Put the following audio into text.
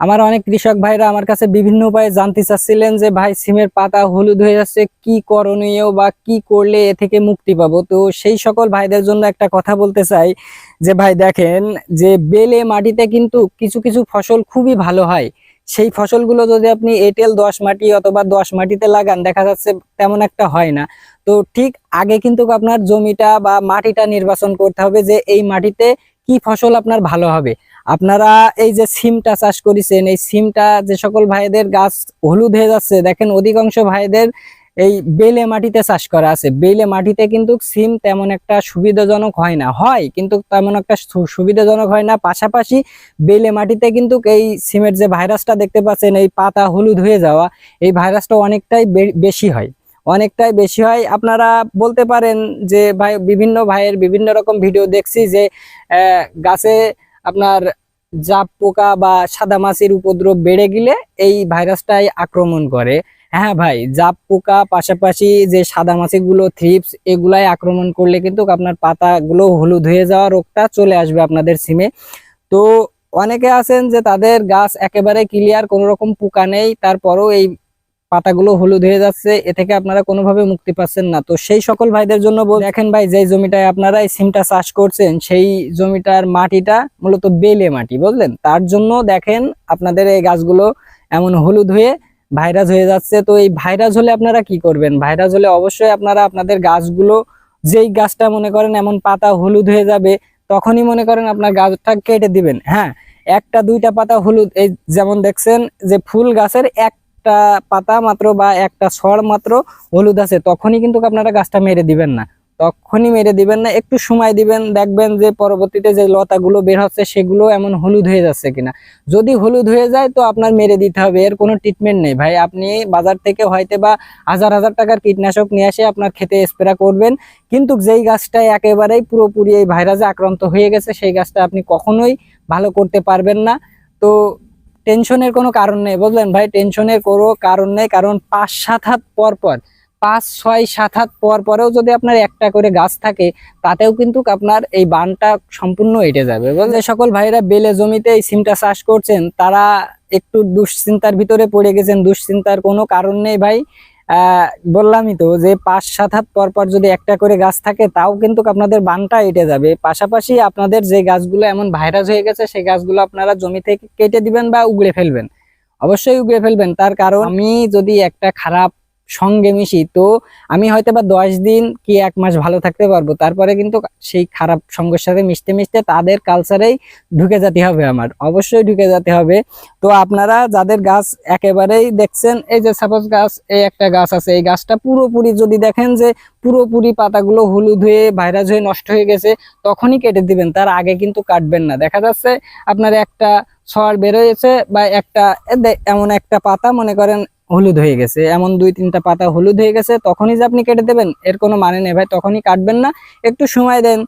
আমার অনেক কৃষক ভাইরা আমার কাছে বিভিন্ন উপায়ে জানতে চাচ্ছিলেন যে, ভাই, সিমের পাতা হলুদ হয়ে যাচ্ছে, কি করণীয় বা কি করলে এ থেকে মুক্তি পাবো? তো সেই সকল ভাইদের জন্য একটা কথা বলতে চাই যে, ভাই, দেখেন যে, বেলে মাটিতে কিন্তু কিছু কিছু ফসল খুবই ভালো হয়। সেই ফসলগুলো যদি আপনি এঁটেল দশ মাটি অথবা দশ মাটিতে লাগান, দেখা যাচ্ছে তেমন একটা হয় না। তো ঠিক আগে কিন্তু আপনার জমিটা বা মাটিটা নির্বাচন করতে হবে যে, এই মাটিতে কি ফসল আপনার ভালো হবে। আপনারা এই যে সিমটা চাষ করেছেন, এই সিমটা যে সকল ভাইদের গাছ হলুদ হয়ে যাচ্ছে, দেখেন অধিকাংশ ভাইদের এই বেলে মাটিতে চাষ করা আছে। বেলে মাটিতে কিন্তু সিম তেমন একটা সুবিধাজনক হয় না। হয়, কিন্তু তেমন একটা সুবিধাজনক হয় না। পাশাপাশি বেলে মাটিতে কিন্তু এই সিমের যে ভাইরাসটা দেখতে পাচ্ছেন, এই পাতা হলুদ হয়ে যাওয়া, এই ভাইরাসটা অনেকটাই বেশি হয়। অনেকটাই বেশি হয়। আপনারা বলতে পারেন যে ভাই, বিভিন্ন ভাইয়ের বিভিন্ন রকম ভিডিও দেখছি যে গাছে আপনার জাপ পোকা বা সাদা মাছির উপদ্রব বেড়ে গেলে এই ভাইরাসটাই আক্রমণ করে। হ্যাঁ ভাই, জাপ পোকা পাশাপাশি যে সাদা মাছিগুলো থ্রিপস এগুলাই আক্রমণ করলে কিন্তু আপনার পাতাগুলো হলুদ হয়ে যাওয়া রোগটা চলে আসবে আপনাদের সিমে। তো অনেকে আছেন যে তাদের গাছ একেবারে ক্লিয়ার কোনো রকম পোকা নেই, তারপরও এই পাতাগুলো হলুদ হয়ে যাচ্ছে, এ থেকে আপনারা কোনোভাবে মুক্তি পাচ্ছেন না। তো সেই সকল ভাইদের জন্য দেখেন ভাই যে জমিটায় আপনারা এই সিমটা চাষ করছেন, সেই জমিটার মাটিটা মূলত বেলে মাটি, বুঝলেন? তার জন্য দেখেন আপনাদের এই গাছগুলো এমন হলুদ হয়ে ভাইরাস হয়ে যাচ্ছে। তো এই ভাইরাস হলে আপনারা কি করবেন? ভাইরাস হলে অবশ্যই আপনারা আপনাদের গাছগুলো, যেই গাছটা মনে করেন এমন পাতা হলুদ হয়ে যাবে, তখনই মনে করেন আপনার গাছটা কেটে দিবেন। হ্যাঁ একটা দুইটা পাতা হলুদ, এই যেমন দেখছেন যে ফুল গাছের একটা পাতা মাত্র বা একটা ছড় মাত্র হলুদ আছে, তখনই কিন্তু আপনারা গাছটা মেরে দিবেন না। তখনই মেরে দিবেন না, একটু সময় দিবেন, দেখবেন যে পরবর্তীতে যে লতাগুলো বের হচ্ছে সেগুলো এমন হলুদ হয়ে যাচ্ছে কিনা। যদি হলুদ হয়ে যায় তো আপনার মেরে দিতে হবে, এর কোনো ট্রিটমেন্ট নেই। ভাই, আপনি বাজার থেকে হয়তো বা হাজার হাজার টাকার কীটনাশক নিয়ে এসে আপনার খেতে স্প্রে করবেন, কিন্তু যেই গাছটা একেবারেই পুরোপুরি এই ভাইরাসে আক্রান্ত হয়ে গেছে, সেই গাছটা আপনি কখনোই ভালো করতে পারবেন না। তো টেনশনের কোনো কারণ নেই, বুঝলেন ভাই? টেনশনের কোনো কারণ নেই, কারণ পাঁচ সাত হাত পর পর, পাঁচ ছয় সাত হাত পর পরেও যদি আপনার একটা করে গাছ থাকে, তাতেও কিন্তু আপনার এই বানটা সম্পূর্ণ এটে যাবে যে সকল ভাইরা বেলে জমিতে এই সিমটা চাষ করছেন, তারা একটু দুশ্চিন্তার ভিতরে পড়ে গেছেন, দুশ্চিন্তার কোনো কারণ নেই ভাই। বললামই তো যে পাঁচ সাত হাত পর পর যদি একটা করে গাছ থাকে, তাও কিন্তু আপনাদের বানটা এটে যাবে। পাশাপাশি আপনাদের যে গাছগুলো এমন ভাইরাস হয়ে গেছে, সেই গাছগুলো আপনারা জমি থেকে কেটে দিবেন বা উগড়ে ফেলবেন। অবশ্যই উগড়ে ফেলবেন। তার কারণ আমি যদি একটা খারাপ সঙ্গে মিশি। তো আমি হয়তো বা দশ দিন কি এক মাস ভালো থাকতে পারব, তারপরে কিন্তু সেই খারাপ সঙ্গের সাথে মিশতে মিশতে তাদের কালচারেই ঢুকে যেতে হবে আমার। অবশ্যই ঢুকে যেতে হবে। তো আপনারা যাদের গাছ একেবারেই দেখছেন, এই যে সাপোজ গাছ, এই একটা গাছ আছে, এই গাছটা পুরোপুরি যদি দেখেন যে পুরোপুরি পাতাগুলো হলুদ হয়ে ভাইরাস হয়ে নষ্ট হয়ে গেছে, তখনই কেটে দিবেন, তার আগে কিন্তু কাটবেন না। দেখা যাচ্ছে আপনার একটা ছড় বের হয়েছে বা একটা এমন একটা পাতা মনে করেন হলুদ হয়ে গেছে। এমন দুই তিনটা পাতা হলুদ হয়ে গেছে, তখনই যে আপনি কেটে দেবেন, এর কোনো মানে নেই ভাই, তখনই কাটবেন না। একটু সময় দেন।